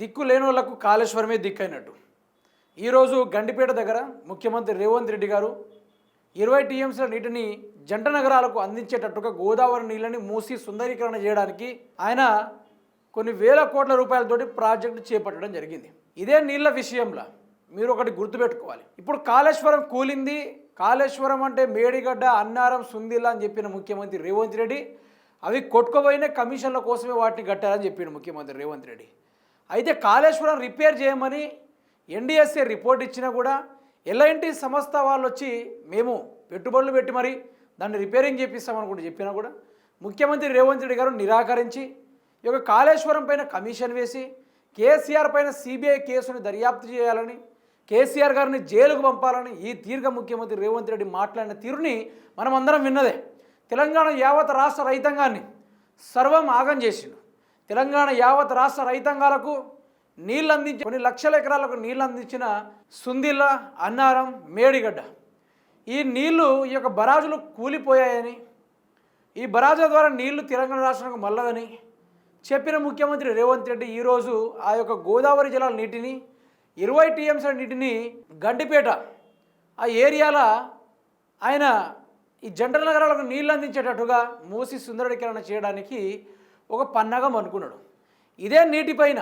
దిక్కు లేని వాళ్ళకు కాళేశ్వరమే దిక్కైనట్టు. ఈరోజు గండిపేట దగ్గర ముఖ్యమంత్రి రేవంత్ రెడ్డి గారు ఇరవై టీఎంసీల నీటిని జంట నగరాలకు అందించేటట్టుగా గోదావరి నీళ్ళని మూసి సుందరీకరణ చేయడానికి ఆయన కొన్ని వేల కోట్ల రూపాయలతోటి ప్రాజెక్టు చేపట్టడం జరిగింది. ఇదే నీళ్ళ విషయంలో మీరు ఒకటి గుర్తుపెట్టుకోవాలి. ఇప్పుడు కాళేశ్వరం కూలింది. కాళేశ్వరం అంటే మేడిగడ్డ అన్నారం సుందిల్లా అని చెప్పిన ముఖ్యమంత్రి రేవంత్ రెడ్డి అవి కొట్టుకోబోయిన కమిషన్ల కోసమే వాటిని కట్టారని చెప్పిండు ముఖ్యమంత్రి రేవంత్ రెడ్డి. అయితే కాళేశ్వరం రిపేర్ చేయమని ఎన్డీఎస్ఏ రిపోర్ట్ ఇచ్చినా కూడా ఎల్ఐంటి సంస్థ వాళ్ళు వచ్చి మేము పెట్టుబడులు పెట్టి మరి దాన్ని రిపేరింగ్ చేపిస్తామనుకుంటూ చెప్పినా కూడా ముఖ్యమంత్రి రేవంత్ రెడ్డి గారు నిరాకరించి ఈ యొక్క కాళేశ్వరం పైన కమిషన్ వేసి కేసీఆర్ పైన సిబిఐ కేసుని దర్యాప్తు చేయాలని కేసీఆర్ గారిని జైలుకు పంపాలని ఈ దీర్ఘ ముఖ్యమంత్రి రేవంత్ రెడ్డి మాట్లాడిన తీరుని మనం అందరం విన్నదే. తెలంగాణ యావత్ రాష్ట్ర రైతాంగాన్ని సర్వం ఆగం చేసిండు తెలంగాణ యావత్ రాష్ట్ర రైతాంగాలకు నీళ్ళు అందించి కొన్ని లక్షల ఎకరాలకు నీళ్ళు అందించిన సుందిల్ల అన్నారం మేడిగడ్డ. ఈ నీళ్ళు ఈ యొక్క బరాజులు కూలిపోయాయని ఈ బరాజుల ద్వారా నీళ్ళు తెలంగాణ రాష్ట్రానికి మల్లదని చెప్పిన ముఖ్యమంత్రి రేవంత్ రెడ్డి ఈరోజు ఆ యొక్క గోదావరి జిల్లాల నీటిని ఇరవై టీఎంసీ నీటిని గండిపేట ఆ ఏరియాల ఆయన ఈ జంట నగరాలకు నీళ్ళు అందించేటట్టుగా మూసి సుందరడీకరణ చేయడానికి ఒక పన్నగం అనుకున్నాడు ఇదే నీటిపైన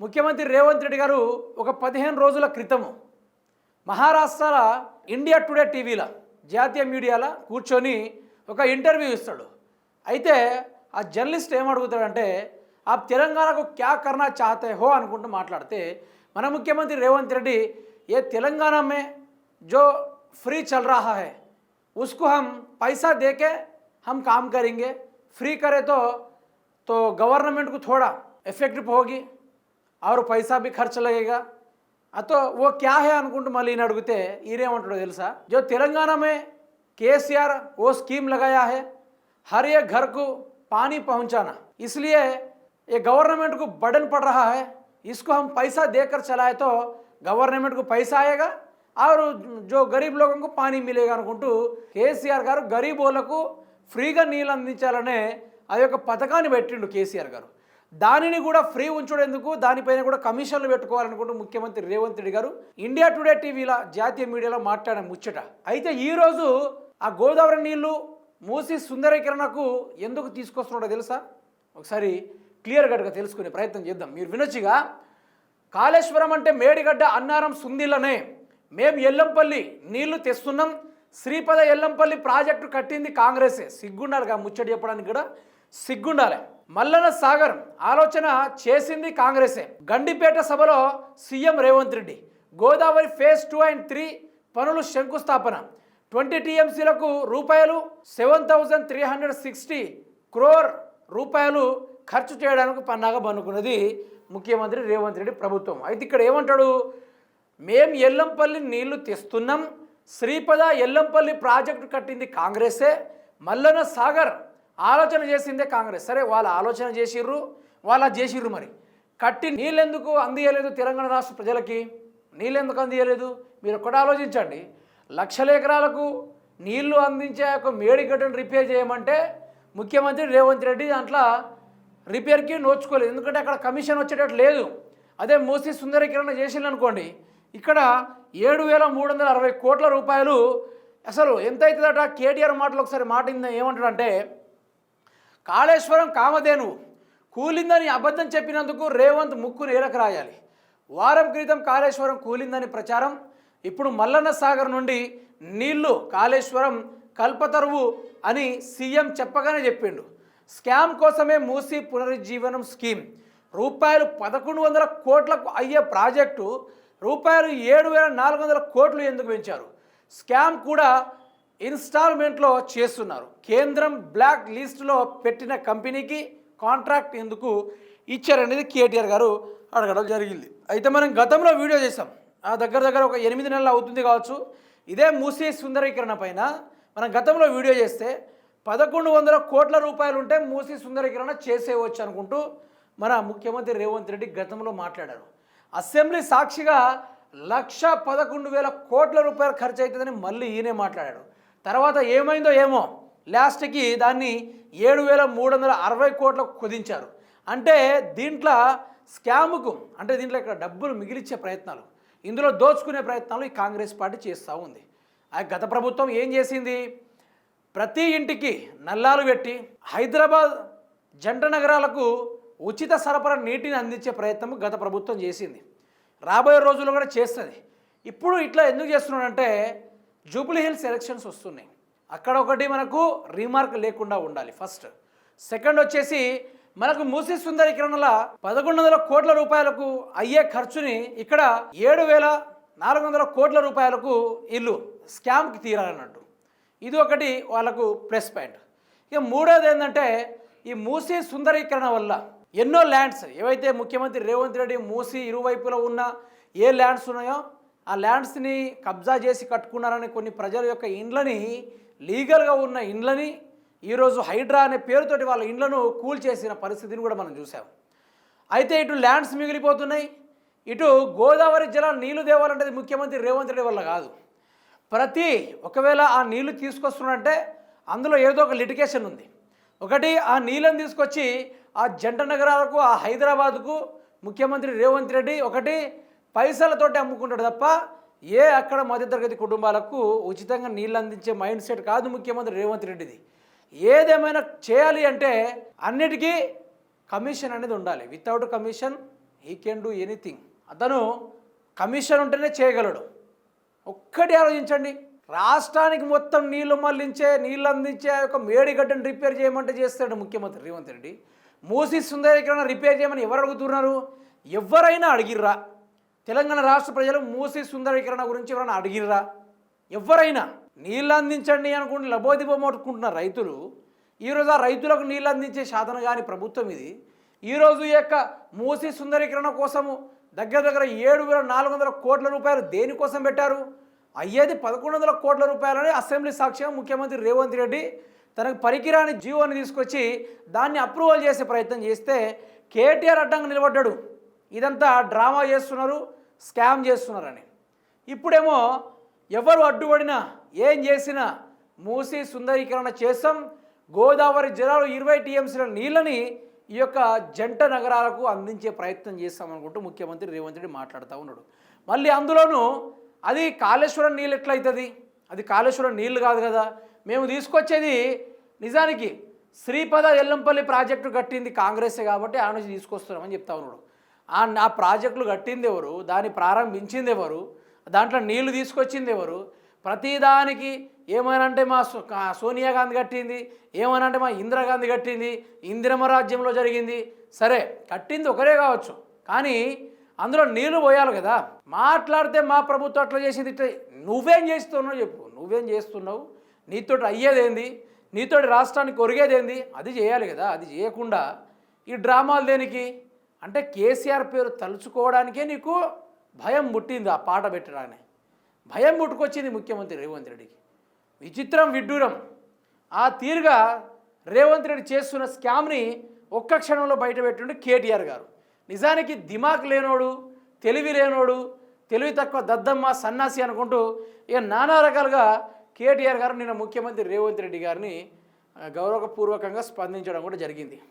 ముఖ్యమంత్రి రేవంత్ రెడ్డి గారు ఒక పదిహేను రోజుల క్రితము మహారాష్ట్ర ఇండియా టుడే టీవీలో జాతీయ మీడియాలో కూర్చొని ఒక ఇంటర్వ్యూ ఇస్తాడు అయితే ఆ జర్నలిస్ట్ ఏమడుగుతాడంటే ఆ తెలంగాణకు క్యా కర్నా చాతే హో అనుకుంటూ మాట్లాడితే మన ముఖ్యమంత్రి రేవంత్ రెడ్డి ఏ తెలంగాణ మే जो फ्री चल रहा है उसको हम पैसा दे के हम काम करेंगे फ्री करे तो तो गवर्नमेंट को थोड़ा इफ़ेक्टिव होगी, और पैसा भी खर्च लगेगा। अतो वो क्या है अनुकुंट మళ్ళీ अड़ते అడిగితే जो तेलंगाना में केसीआर, वो स्कीम लगाया है, हर एक घर को पानी पहुंचाना। इसलिए ये गवर्नमेंट को बर्डन पड़ रहा है, इसको हम पैसा देकर चलाए तो गवर्नमेंट को గవర్నమెంట్ కు పైసా ఆయగా ఆరు జో గరీబ్ లోకంకు పానీ మిలేగా అనుకుంటూ కేసీఆర్ को फ्री का नील అందించాలనే ఆ యొక్క పథకాన్ని పెట్టిండు కేసీఆర్ గారు. దానిని కూడా ఫ్రీ ఉంచుడేందుకు దానిపైన కూడా కమిషన్లు పెట్టుకోవాలనుకుంటూ ముఖ్యమంత్రి రేవంత్ రెడ్డి గారు ఇండియా టుడే టీవీలో జాతీయ మీడియాలో మాట్లాడిన ముచ్చట. అయితే ఈరోజు ఆ గోదావరి నీళ్ళు మూసి సుందరీకరణకు ఎందుకు తీసుకొస్తున్నాడో తెలుసా? ఒకసారి క్లియర్ కట్గా తెలుసుకునే ప్రయత్నం చేద్దాం. మీరు వినొచ్చుగా కాళేశ్వరం అంటే మేడిగడ్డ అన్నారం సుందిల్లనే. మేము ఎల్లంపల్లి నీళ్ళు తెస్తున్నాం. శ్రీపద ఎల్లంపల్లి ప్రాజెక్టు కట్టింది కాంగ్రెసే. సిగ్గుండాలిగా ముచ్చటి చెప్పడానికి కూడా. సిగ్గుండాలి. మల్లన సాగర్ ఆలోచన చేసింది కాంగ్రెసే. గండిపేట సభలో CM Revanth Reddy. Godavari phase two and three పనులు శంకుస్థాపన. ట్వంటీ టీఎంసీలకు రూపాయలు seven thousand three hundred sixty crore రూపాయలు ఖర్చు చేయడానికి పన్నాగా పన్నుకున్నది ముఖ్యమంత్రి రేవంత్ రెడ్డి ప్రభుత్వం. అయితే ఇక్కడ ఏమంటాడు? మేం ఎల్లంపల్లి నీళ్ళు తెస్తున్నాం. శ్రీపద ఎల్లంపల్లి ప్రాజెక్టు కట్టింది కాంగ్రెసే. మల్లన సాగర్ ఆలోచన చేసిందే కాంగ్రెస్. సరే వాళ్ళ ఆలోచన చేసిర్రు వాళ్ళ చేసిర్రు మరి. కట్టి నీళ్ళెందుకు అందియలేదు తెలంగాణ రాష్ట్ర ప్రజలకి? నీళ్ళెందుకు అందియలేదు? మీరు ఒకటి ఆలోచించండి. లక్షల ఎకరాలకు నీళ్ళు అందించే ఒక మేడిగడ్డను రిపేర్ చేయమంటే ముఖ్యమంత్రి రేవంత్ రెడ్డి దాంట్లో రిపేర్కి నోచుకోలేదు. ఎందుకంటే అక్కడ కమిషన్ వచ్చేటట్టు లేదు. అదే మూసి సుందరీకరణ చేసింది అనుకోండి ఇక్కడ ఏడు వేల మూడు వందల అరవై కోట్ల రూపాయలు అసలు ఎంత అవుతుందట? కేటీఆర్ మాటలు ఒకసారి మాట ఇంద- ఏమంటాడంటే కాళేశ్వరం కామధేను కూలిందని అబద్ధం చెప్పినందుకు రేవంత్ ముక్కు నేలకు రాయాలి. వారం క్రితం కాళేశ్వరం కూలిందని ప్రచారం. ఇప్పుడు మల్లన్న సాగర్ నుండి నీళ్ళు కాళేశ్వరం కల్పతరువు అని సీఎం చెప్పగానే చెప్పిండు. స్కామ్ కోసమే మూసి పునరుజ్జీవనం స్కీమ్. రూపాయలు పదకొండు వందల కోట్లకు అయ్యే ప్రాజెక్టు రూపాయలు ఏడు వేల నాలుగు వందల కోట్లు ఎందుకు పెంచారు? స్కామ్ కూడా ఇన్స్టాల్మెంట్లో చేస్తున్నారు. కేంద్రం బ్లాక్ లిస్టులో పెట్టిన కంపెనీకి కాంట్రాక్ట్ ఎందుకు ఇచ్చారనేది కేటీఆర్ గారు అడగడం జరిగింది. అయితే మనం గతంలో వీడియో చేసాం ఆ దగ్గర దగ్గర ఒక ఎనిమిది నెలలు అవుతుంది కావచ్చు. ఇదే మూసీ సుందరీకరణ పైన మనం గతంలో వీడియో చేస్తే పదకొండు వందల కోట్ల రూపాయలు ఉంటే మూసీ సుందరీకరణ చేసేయవచ్చు అనుకుంటూ మన ముఖ్యమంత్రి రేవంత్ రెడ్డి గతంలో మాట్లాడారు. అసెంబ్లీ సాక్షిగా లక్ష పదకొండు వేల కోట్ల రూపాయలు ఖర్చు అవుతుందని మళ్ళీ ఈయనే మాట్లాడాడు. తర్వాత ఏమైందో ఏమో లాస్ట్కి దాన్ని ఏడు వేల మూడు వందల అరవై కోట్లకు కుదించారు. అంటే దీంట్లో స్కాముకు అంటే దీంట్లో ఇక్కడ డబ్బులు మిగిలిచ్చే ప్రయత్నాలు ఇందులో దోచుకునే ప్రయత్నాలు ఈ కాంగ్రెస్ పార్టీ చేస్తూ ఉంది. ఆ గత ప్రభుత్వం ఏం చేసింది? ప్రతి ఇంటికి నల్లాలు పెట్టి హైదరాబాద్ జంట నగరాలకు ఉచిత సరఫరా నీటిని అందించే ప్రయత్నం గత ప్రభుత్వం చేసింది. రాబోయే రోజుల్లో కూడా చేస్తుంది. ఇప్పుడు ఇట్లా ఎందుకు చేస్తున్నాడంటే జూబ్లీ హిల్స్ ఎలక్షన్స్ వస్తున్నాయి. అక్కడ ఒకటి మనకు రీమార్క్ లేకుండా ఉండాలి ఫస్ట్. సెకండ్ వచ్చేసి మనకు మూసి సుందరీకరణల పదకొండు వందల కోట్ల రూపాయలకు అయ్యే ఖర్చుని ఇక్కడ ఏడు వేల నాలుగు వందల కోట్ల రూపాయలకు ఇల్లు స్కామ్కి తీరాలన్నట్టు. ఇది ఒకటి వాళ్ళకు ప్లస్ పాయింట్. ఇక మూడోది ఏంటంటే ఈ మూసీ సుందరీకరణ వల్ల ఎన్నో ల్యాండ్స్ ఏవైతే ముఖ్యమంత్రి రేవంత్ రెడ్డి మూసీ ఇరువైపులో ఉన్న ఏ ల్యాండ్స్ ఉన్నాయో ఆ ల్యాండ్స్ని కబ్జా చేసి కట్టుకున్నారని కొన్ని ప్రజల యొక్క ఇండ్లని లీగల్గా ఉన్న ఇండ్లని ఈరోజు హైడ్రా అనే పేరుతోటి వాళ్ళ ఇండ్లను కూల్ చేసిన పరిస్థితిని కూడా మనం చూసాం. అయితే ఇటు ల్యాండ్స్ మిగిలిపోతున్నాయి. ఇటు గోదావరి జలాలు నీళ్ళు తేవాలంటే ముఖ్యమంత్రి రేవంత్ రెడ్డి వల్ల కాదు. ప్రతి ఒకవేళ ఆ నీళ్ళు తీసుకొస్తున్నారంటే అందులో ఏదో ఒక లిటికేషన్ ఉంది. ఒకటి ఆ నీళ్ళని తీసుకొచ్చి ఆ జంట నగరాలకు ఆ హైదరాబాద్కు ముఖ్యమంత్రి రేవంత్ రెడ్డి ఒకటి పైసలతోటి అమ్ముకుంటాడు తప్ప ఏ అక్కడ మధ్యతరగతి కుటుంబాలకు ఉచితంగా నీళ్ళు అందించే మైండ్ సెట్ కాదు ముఖ్యమంత్రి రేవంత్ రెడ్డిది. ఏదేమైనా చేయాలి అంటే అన్నిటికీ కమిషన్ అనేది ఉండాలి. Without commission he can do anything అతను కమిషన్ ఉంటేనే చేయగలడు. ఒక్కటి ఆలోచించండి. రాష్ట్రానికి మొత్తం నీళ్ళు మళ్ళించే నీళ్ళు అందించే ఒక మేడిగడ్డను రిపేర్ చేయమంటే చేస్తాడు ముఖ్యమంత్రి రేవంత్ రెడ్డి. మూసి సుందరీకరణ రిపేర్ చేయమని ఎవరు అడుగుతున్నారు? ఎవరైనా అడిగిర్రా? తెలంగాణ రాష్ట్ర ప్రజలు మూసి సుందరీకరణ గురించి ఎవరైనా అడిగిర్రా? ఎవరైనా నీళ్ళు అందించండి అనుకుంటే లబోదిబొమ్మట్టుకుంటున్న రైతులు ఈరోజు ఆ రైతులకు నీళ్ళు అందించే సాధన కాని ప్రభుత్వం ఇది. ఈరోజు యొక్క మూసి సుందరీకరణ కోసము దగ్గర దగ్గర ఏడు వేల నాలుగు వందల కోట్ల రూపాయలు దేనికోసం పెట్టారు? అయ్యేది పదకొండు వందల కోట్ల రూపాయలని అసెంబ్లీ సాక్ష్యంగా ముఖ్యమంత్రి రేవంత్ రెడ్డి తనకు పరికిరాని జీవోని తీసుకొచ్చి దాన్ని అప్రూవల్ చేసే ప్రయత్నం చేస్తే కేటీఆర్ అడ్డంగా నిలబడ్డాడు. ఇదంతా డ్రామా చేస్తున్నారు స్కామ్ చేస్తున్నారని. ఇప్పుడేమో ఎవరు అడ్డుపడినా ఏం చేసినా మూసి సుందరీకరణ చేస్తాం గోదావరి జలాలు ఇరవై టీఎంసీల నీళ్ళని ఈ యొక్క జంట నగరాలకు అందించే ప్రయత్నం చేస్తామనుకుంటూ ముఖ్యమంత్రి రేవంత్ రెడ్డి మాట్లాడుతూ ఉన్నాడు. మళ్ళీ అందులోనూ అది కాళేశ్వరం నీళ్ళు ఎట్లయితుంది? అది కాళేశ్వరం నీళ్ళు కాదు కదా? మేము తీసుకొచ్చేది నిజానికి శ్రీపద ఎల్లంపల్లి ప్రాజెక్టు కట్టింది కాంగ్రెసే కాబట్టి ఆ నుంచి తీసుకొస్తున్నామని చెప్తా ఉన్నాడు. ఆ ప్రాజెక్టులు కట్టింది ఎవరు? దాన్ని ప్రారంభించింది ఎవరు దాంట్లో నీళ్ళు తీసుకొచ్చింది ఎవరు ప్రతిదానికి ఏమనంటే మా సో- సోనియా గాంధీ కట్టింది ఏమనంటే మా ఇందిరాగాంధీ కట్టింది ఇందిరమ రాజ్యంలో జరిగింది. సరే కట్టింది ఒకరే కావచ్చు. కానీ అందులో నీళ్ళు పోయాలి కదా. మాట్లాడితే మా ప్రభుత్వం అట్లా చేసింది ఇట్లా నువ్వేం చేస్తున్నావు చెప్పు. నువ్వేం చేస్తున్నావు? నీతోటి అయ్యేదేంది? నీతోటి రాష్ట్రానికి ఒరిగేదేంది? అది చేయాలి కదా. అది చేయకుండా ఈ డ్రామాలు దేనికి? అంటే కేసీఆర్ పేరు తలుచుకోవడానికే నీకు భయం ముట్టింది ఆ పాట పెట్టడాన్ని. భయం ముట్టుకొచ్చింది ముఖ్యమంత్రి రేవంత్ రెడ్డికి. విచిత్రం విడ్డూరం. ఆ తీరుగా రేవంత్ రెడ్డి చేస్తున్న స్కామ్ని ఒక్క క్షణంలో బయటపెట్టిండు కేటీఆర్ గారు. నిజానికి దిమాక్ లేనోడు తెలివి లేనోడు తెలివి తక్కువ దద్దమ్మ సన్నాసి అనుకుంటూ ఇక నానా రకాలుగా కేటీఆర్ గారు నిన్న ముఖ్యమంత్రి రేవంత్ రెడ్డి గారిని గౌరవపూర్వకంగా స్పందించడం కూడా జరిగింది.